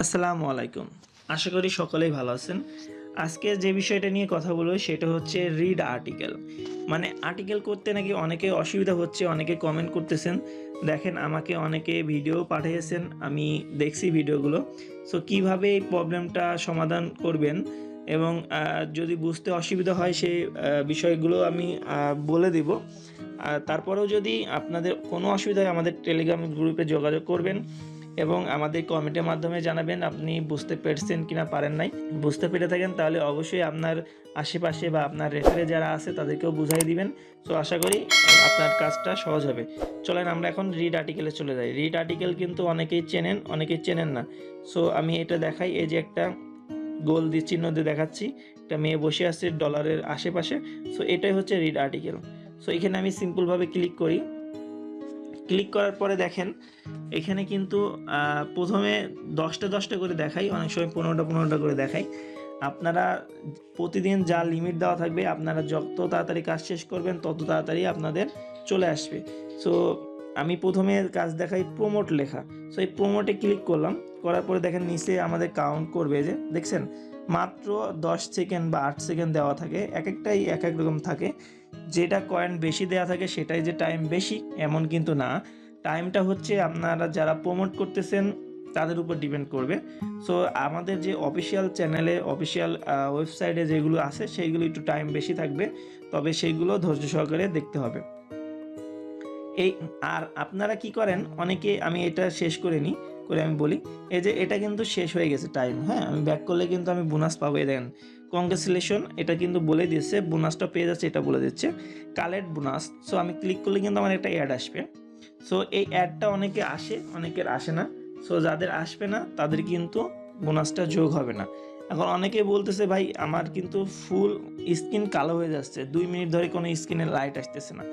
আসসালামু আলাইকুম। আশা করি সকলেই ভালো আছেন। আজকে যে বিষয়টা নিয়ে কথা বলব সেটা হচ্ছে রিড আর্টিকেল মানে আর্টিকেল করতে নাকি অনেকে অসুবিধা হচ্ছে, অনেকে কমেন্ট করতেছেন। দেখেন, আমাকে অনেকে ভিডিও পাঠিয়েছেন, আমি দেখছি ভিডিওগুলো সো কীভাবে এই প্রবলেমটা সমাধান করবেন? এবং যদি বুঝতে অসুবিধা হয় সেই বিষয়গুলো আমি বলে দিব। তারপরেও যদি আপনাদের কোনো অসুবিধা হয়, আমাদের টেলিগ্রাম গ্রুপে যোগাযোগ করবেন। এবং আমাদের কমেন্টের মাধ্যমে জানাবেন, আপনি বুঝতে পেরেছেন কিনা, পারেন নাই। বুঝতে পেরে থাকেন, তাহলে অবশ্যই আপনার আশেপাশে বা আপনার রেফারে যারা আছে, তাদেরকেও বুঝাই দিবেন। সো আশা করি আপনার কাজটা সহজ হবে। চলেন আমরা এখন রিড আর্টিকেলে চলে যাই। রিড আর্টিকেল কিন্তু অনেকেই চেনেন অনেকেই চেনেন না। সো আমি এটা দেখাই, এই যে একটা গোল দিয়ে চিহ্ন দিয়ে দেখাচ্ছি। একটা মেয়ে বসে আছে ডলারের আশেপাশে। সো এটাই হচ্ছে রিড আর্টিকেল সো এখানে আমি সিম্পলভাবে ক্লিক করি। ক্লিক করার পরে দেখেন, এখানে কিন্তু প্রথমে দশটা দশটা করে দেখাই, অনেক সময় পনেরোটা পনেরোটা করে দেখাই। আপনারা প্রতিদিন যা লিমিট দেওয়া থাকবে, আপনারা যত তাড়াতাড়ি কাজ শেষ করবেন, তত তাড়াতাড়ি আপনাদের চলে আসবে। সো আমি প্রথমে কাজ দেখাই প্রোমোট লেখা। সো এই প্রোমোটে ক্লিক করলাম, করার পরে দেখেন নিচে আমাদের কাউন্ট করবে যে, দেখছেন? মাত্র দশ সেকেন্ড বা আট সেকেন্ড দেওয়া থাকে এক একটাই এক এক রকম থাকে। যেটা কয়েন বেশি দেওয়া থাকে, সেটাই যে টাইম বেশি, এমন কিন্তু না। টাইমটা হচ্ছে আপনারা যারা প্রমোট করতেছেন, তাদের উপর ডিপেন্ড করবে। সো আমাদের যে অফিসিয়াল চ্যানেলে অফিসিয়াল ওয়েবসাইটে যেগুলো আছে, সেইগুলো একটু টাইম বেশি থাকবে। তবে সেইগুলো ধৈর্য সহকারে দেখতে হবে। এই, আর আপনারা কি করেন? অনেকে আমি এটা শেষ করে নিই। করে আমি বলি, এই যে এটা কিন্তু শেষ হয়ে গেছে টাইম হ্যাঁ? আমি ব্যাক করলে কিন্তু আমি বোনাস পাবো দেখেন। কংগ্রেচুলেশন এটা কিন্তু বলে দিচ্ছে বোনাসটা পেয়ে যাচ্ছে, এটা বলে দিচ্ছে। কালেক্ট বোনাস সো আমি ক্লিক করলে কিন্তু আমার একটা অ্যাড আসবে। সো এই অ্যাডটা অনেকে আসে, অনেকের আসে না। সো যাদের আসবে না, তাদের কিন্তু বোনাসটা যোগ হবে না। এখন অনেকে বলতেছে, ভাই, আমার কিন্তু ফুল স্কিন কালো হয়ে যাচ্ছে। দুই মিনিট ধরে কোনো স্কিনের লাইট আসতেছে না।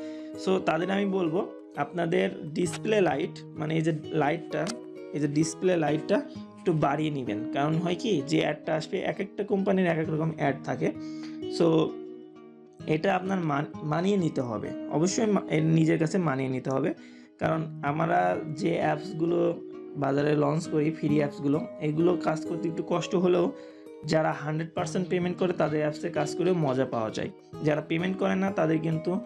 সো তাদের আমি বলব, আপনাদের ডিসপ্লে লাইট মানে এই যে লাইটটা এই যে ডিসপ্লে লাইটটা একটু বাড়িয়ে নেবেন। কারণ হয় কি, যে অ্যাডটা আসবে, এক একটা কোম্পানির এক এক রকম অ্যাড থাকে। সো এটা আপনার মান- মানিয়ে নিতে হবে। অবশ্যই নিজের কাছে মানিয়ে নিতে হবে। কারণ আমরা যে অ্যাপসগুলো বাজারে লঞ্চ করি ফ্রি অ্যাপসগুলো এগুলো কাজ করতে একটু কষ্ট হলেও যারা হান্ড্রেড পার্সেন্ট পেমেন্ট করে, তাদের অ্যাপসে কাজ করে মজা পাওয়া যায়। যারা পেমেন্ট করে না, তাদের কিন্তু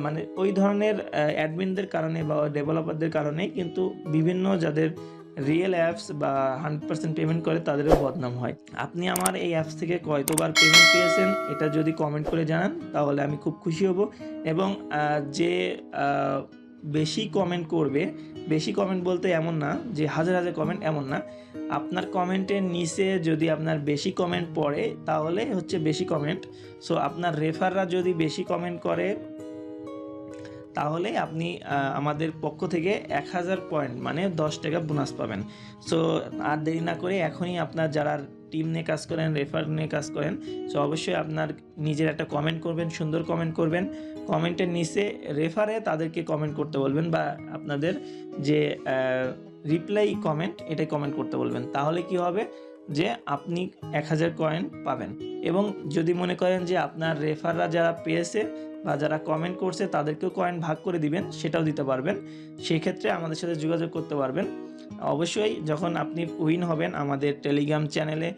মানে ওই ধরনের অ্যাডমিনদের কারণে বা ডেভেলপারদের কারণে কিন্তু বিভিন্ন যাদের রিয়েল অ্যাপস বা হান্ড্রেড পার্সেন্ট পেমেন্ট করে তাদেরও বদনাম হয়। আপনি আমার এই অ্যাপস থেকে কয়তবার পেমেন্ট পেয়েছেন এটা যদি কমেন্ট করে জানান, তাহলে আমি খুব খুশি হব। এবং যে বেশি কমেন্ট করবে, বেশি কমেন্ট বলতে এমন না যে হাজার হাজার কমেন্ট এমন না। আপনার কমেন্টের নিচে যদি আপনার বেশি কমেন্ট পড়ে, তাহলে হচ্ছে বেশি কমেন্ট সো আপনার রেফাররা যদি বেশি কমেন্ট করে তাহলে আপনি আমাদের পক্ষ থেকে এক হাজার পয়েন্ট মানে দশ টাকা বোনাস পাবেন। সো, আর দেরি না করে এখনই আপনার যারা টিম নিয়ে কাজ করেন, রেফার নিয়ে কাজ করেন, সো অবশ্যই আপনার নিজের একটা কমেন্ট করবেন, সুন্দর কমেন্ট করবেন। কমেন্টের নিচে রেফারে তাদেরকে কমেন্ট করতে বলবেন বা আপনাদের যে রিপ্লাই কমেন্ট, এটাই কমেন্ট করতে বলবেন। তাহলে কি হবে? যে আপনি এক হাজার কয়েন পাবেন। এবং যদি মনে করেন যে আপনার রেফাররা যারা পেয়েছে বা যারা কমেন্ট করছে, তাদেরকেও কয়েন ভাগ করে দিবেন, সেটাও দিতে পারবেন। সেই ক্ষেত্রে আমাদের সাথে যোগাযোগ করতে পারবেন। অবশ্যই যখন আপনি উইন হবেন আমাদের টেলিগ্রাম চ্যানেলে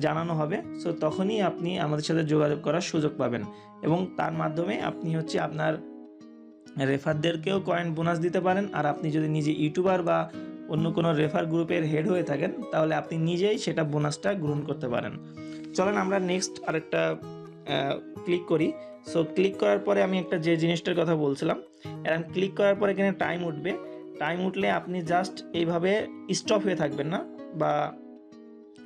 জানানো হবে সো তখনই আপনি আমাদের সাথে যোগাযোগ করার সুযোগ পাবেন। এবং তার মাধ্যমে আপনি হচ্ছে আপনার রেফারদেরকেও কয়েন বোনাস দিতে পারেন। আর আপনি যদি নিজে ইউটিউবার বা অন্য কোনো রেফার গ্রুপের হেড হয়ে থাকেন তাহলে আপনি নিজেই সেটা বোনাসটা গ্রহণ করতে পারেন। চলেন আমরা নেক্সট আরেকটা ক্লিক করি। সো ক্লিক করার পরে আমি একটা যে জিনিসটার কথা বলছিলাম এরকম ক্লিক করার পরে এখানে টাইম উঠবে। টাইম উঠলে আপনি জাস্ট এইভাবে স্টপ হয়ে থাকবেন না বা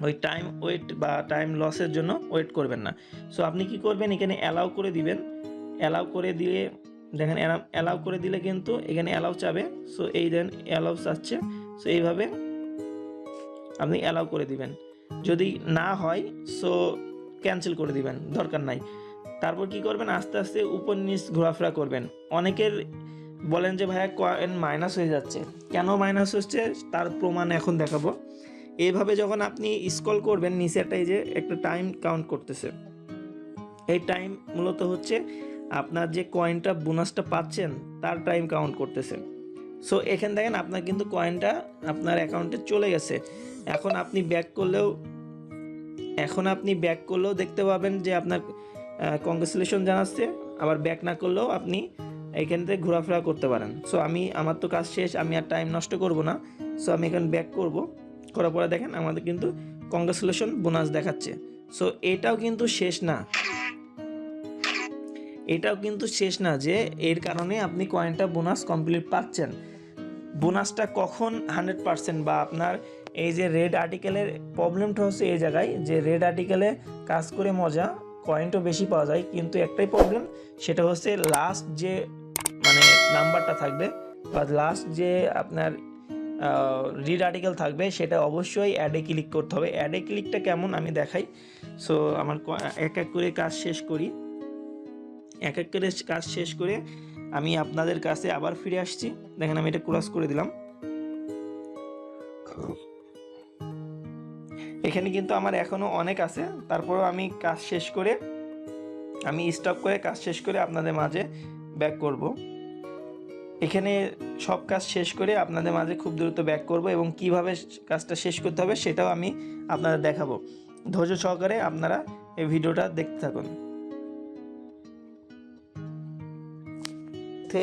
ওই টাইম ওয়েট বা টাইম লসের জন্য ওয়েট করবেন না। সো আপনি কি করবেন? এখানে অ্যালাউ করে দিবেন। অ্যালাউ করে দিয়ে দেখেন অ্যালাউ করে দিলে কিন্তু এখানে অ্যালাউ চাবে। সো এই দেন অ্যালাউ চাচ্ছে। সো এইভাবে আপনি অ্যালাউ করে দিবেন। যদি না হয় সো ক্যান্সেল করে দিবেন, দরকার নাই। তারপর কি করবেন? আস্তে আস্তে উপর নিচ ঘোরাফেরা করবেন। অনেকের বলেন যে, ভাইয়া, কয়েন মাইনাস হয়ে যাচ্ছে। কেন মাইনাস হচ্ছে? তার প্রমাণ এখন দেখাবো। এইভাবে যখন আপনি স্কল করবেন, নিচে একটা যে, একটা টাইম কাউন্ট করতেছে। এই টাইম মূলত হচ্ছে আপনার যে কয়েনটা বোনাসটা পাচ্ছেন, তার টাইম কাউন্ট করতেছে। সো এখানে দেখেন আপনার কিন্তু কয়েনটা আপনার অ্যাকাউন্টে চলে গেছে। এখন আপনি ব্যাক করলেও, এখন আপনি ব্যাক করলেও দেখতে পাবেন যে আপনার কংগ্রেচুলেশন জানাচ্ছে। আবার ব্যাক না করলেও আপনি এখান থেকে ঘোরাফেরা করতে পারেন। সো আমি, আমার তো কাজ শেষ, আমি আর টাইম নষ্ট করব না। সো আমি এখানে ব্যাক করব। করার পরে দেখেন, আমাদের কিন্তু কংগ্রেচুলেশন বোনাস দেখাচ্ছে। সো এটাও কিন্তু শেষ না। এটাও কিন্তু শেষ না যে এর কারণে আপনি কয়েনটা বোনাস কমপ্লিট পাচ্ছেন। বোনাসটা কখন হান্ড্রেড পার্সেন্ট বা আপনার এই যে রেড আর্টিকেলের প্রবলেমটা হচ্ছে এই জায়গায় যে রেড আর্টিকেলে কাজ করে মজা কয়েনটা বেশি পাওয়া যায়, কিন্তু একটাই প্রবলেম সেটা হচ্ছে লাস্ট যে মানে নাম্বারটা থাকবে বা লাস্ট যে আপনার রিড আর্টিকেল থাকবে সেটা অবশ্যই অ্যাডে ক্লিক করতে হবে। অ্যাডে ক্লিকটা কেমন আমি দেখাই। সো আমার এক এক করে কাজ শেষ করি। এক এক করে কাজ শেষ করে আমি আপনাদের কাছে আবার ফিরে আসছি। দেখেন, আমি এটা ক্রস করে দিলাম। এখানে কিন্তু আমার এখনও অনেক আছে। তারপরেও আমি কাজ শেষ করে, আমি স্টপ করে কাজ শেষ করে আপনাদের মাঝে ব্যাক করব। এখানে সব কাজ শেষ করে আপনাদের মাঝে খুব দ্রুত ব্যাক করব এবং কীভাবে কাজটা শেষ করতে হবে সেটাও আমি আপনাদের দেখাবো। ধৈর্য সহকারে আপনারা এই ভিডিওটা দেখতে থাকুন। তে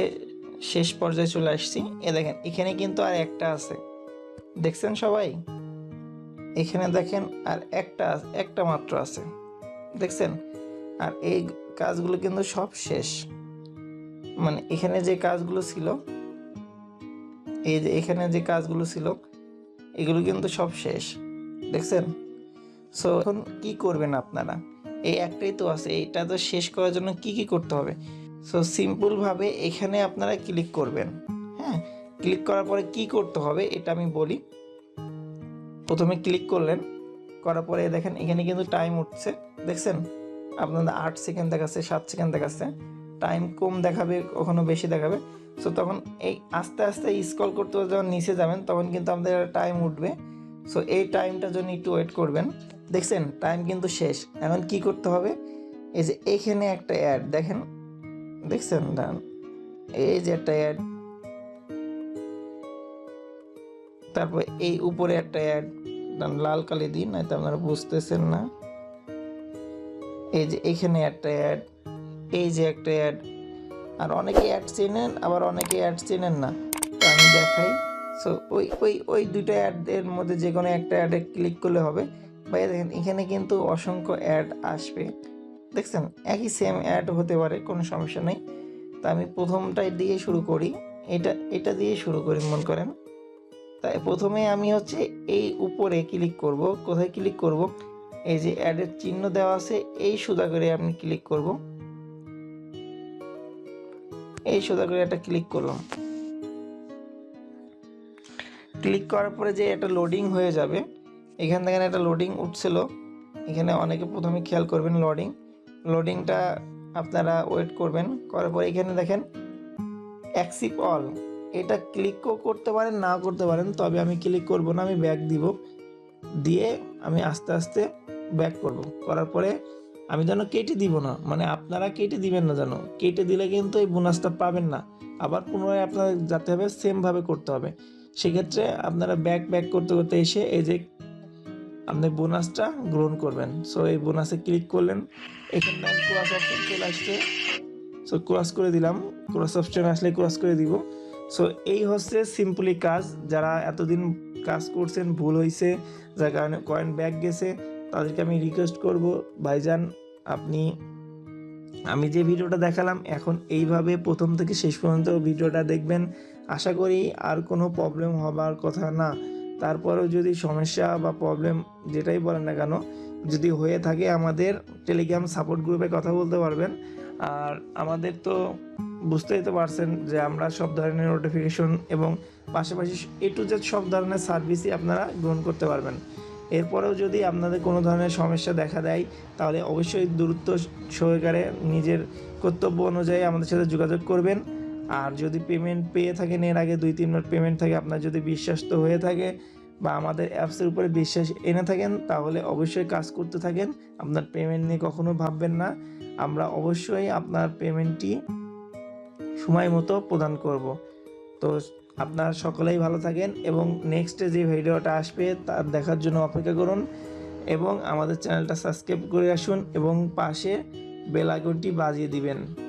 শেষ পর্যায়ে চলে আসছি। এ দেখেন, এখানে কিন্তু আর একটা আছে। দেখছেন সবাই? এখানে দেখেন আর একটা একটা মাত্র আছে। দেখছেন? আর এই কাজগুলো কিন্তু সব শেষ। মানে এখানে যে কাজগুলো ছিল, এই যে এখানে যে কাজগুলো ছিল, এগুলো কিন্তু সব শেষ। দেখছেন? সো এখন কি করবেন আপনারা? এই একটাই তো আছে। এইটা তো শেষ করার জন্য কি কি করতে হবে? সো সিম্পলভাবে এখানে আপনারা ক্লিক করবেন। হ্যাঁ ক্লিক করার পরে কি করতে হবে এটা আমি বলি। প্রথমে ক্লিক করলেন, করার পরে দেখেন এখানে কিন্তু টাইম উঠছে। দেখছেন? আপনাদের আট সেকেন্ড দেখাচ্ছে, সাত সেকেন্ড দেখাচ্ছে। টাইম কম দেখাবে, কখনো বেশি দেখাবে। সো তখন এই আস্তে আস্তে স্কল করতে যখন নিচে যাবেন, তখন কিন্তু আমাদের টাইম উঠবে। সো এই টাইমটার জন্য একটু ওয়েট করবেন। দেখছেন? টাইম কিন্তু শেষ। এখন কি করতে হবে? এই যে এখানে একটা অ্যাড দেখেন? দেখছেন ডান এই যে একটা অ্যাড তারপর এই উপরে একটা অ্যাড ডান লাল কালি দিন, নয়তো আপনারা বুঝতেছেন না। এই যে এখানে একটা অ্যাড এই যে একটা অ্যাড আর অনেকে অ্যাড চেনেন, আবার অনেকে অ্যাড চেনেন না। তো আমি দেখাই। সো ওই ওই ওই দুটো অ্যাডের মধ্যে যে কোনো একটা অ্যাডে ক্লিক করলে হবে। ভাই দেখেন, এখানে কিন্তু অসংখ্য অ্যাড আসবে। দেখছেন, একই সেম অ্যাড হতে পারে, কোনো সমস্যা নেই। তা আমি প্রথমটাই দিয়ে শুরু করি। এটা এটা দিয়ে শুরু করি, মন করেন। তাই প্রথমে আমি হচ্ছে এই উপরে ক্লিক করব। কোথায় ক্লিক করব? এই যে অ্যাডের চিহ্ন দেওয়া আছে, এই সুদা করে আমি ক্লিক করব। এই সুদা করে একটা ক্লিক করলাম। ক্লিক করার পরে যে এটা লোডিং হয়ে যাবে, এখান থেকে একটা লোডিং উঠছিল। এখানে অনেকে প্রথমে খেয়াল করবেন লোডিং লোডিংটা আপনারা ওয়েট করবেন। করার পরে এখানে দেখেন অ্যাক্সিপ অল এটা ক্লিকও করতে পারেন না করতে পারেন, তবে আমি ক্লিক করব না, আমি ব্যাক দিব। দিয়ে আমি আস্তে আস্তে ব্যাক করব। করার পরে আমি যেন কেটে দিব না মানে আপনারা কেটে দিবেন না যেন। কেটে দিলে কিন্তু এই বোনাসটা পাবেন না। আবার পুনরায় আপনার যাতে হবে সেমভাবে করতে হবে। সেক্ষেত্রে আপনারা ব্যাক ব্যাক করতে করতে এসে এই যে আপনি বোনাসটা গ্রহণ করবেন। সো এই বোনাসে ক্লিক করলেন। এখানে ক্রস অপশন চলে আসছে। সো ক্রস করে দিলাম। ক্রস অপশন আসলে ক্রস করে দিব। সো এই হচ্ছে সিম্পলি কাজ। যারা এতদিন কাজ করছেন, ভুল হয়েছে যার কারণে কয়েন ব্যাক গেছে, তাদেরকে আমি রিকোয়েস্ট করব, ভাইজান, আপনি আমি যে ভিডিওটা দেখালাম, এখন এইভাবে প্রথম থেকে শেষ পর্যন্ত ভিডিওটা দেখবেন। আশা করি আর কোনো প্রবলেম হবার কথা না। তারপরেও যদি সমস্যা বা প্রবলেম যেটাই বলেন না কেন, যদি হয়ে থাকে আমাদের টেলিগ্রাম সাপোর্ট গ্রুপে কথা বলতে পারবেন। আর আমাদের তো বুঝতেই তো পারছেন যে আমরা সব ধরনের নোটিফিকেশন এবং পাশাপাশি এ টু জেড সব ধরনের সার্ভিসই আপনারা গ্রহণ করতে পারবেন। এরপরেও যদি আপনাদের কোনো ধরনের সমস্যা দেখা দেয়, তাহলে অবশ্যই দূরত্ব সহকারে নিজের কর্তব্য অনুযায়ী আমাদের সাথে যোগাযোগ করবেন। আর যদি পেমেন্ট পেয়ে থাকেন, এর আগে দুই তিন মিনিট পেমেন্ট থাকে, আপনার যদি বিশ্বাস তো হয়ে থাকে বা আমাদের অ্যাপসের উপরে বিশ্বাস এনে থাকেন, তাহলে অবশ্যই কাজ করতে থাকেন। আপনার পেমেন্ট নিয়ে কখনো ভাববেন না। আমরা অবশ্যই আপনার পেমেন্টটি সময় মতো প্রদান করব। তো আপনার সকলেই ভালো থাকেন এবং নেক্সটে যে ভিডিওটা আসবে তার দেখার জন্য অপেক্ষা করুন এবং আমাদের চ্যানেলটা সাবস্ক্রাইব করে আসুন এবং পাশে বেল আইকনটি বাজিয়ে দিবেন।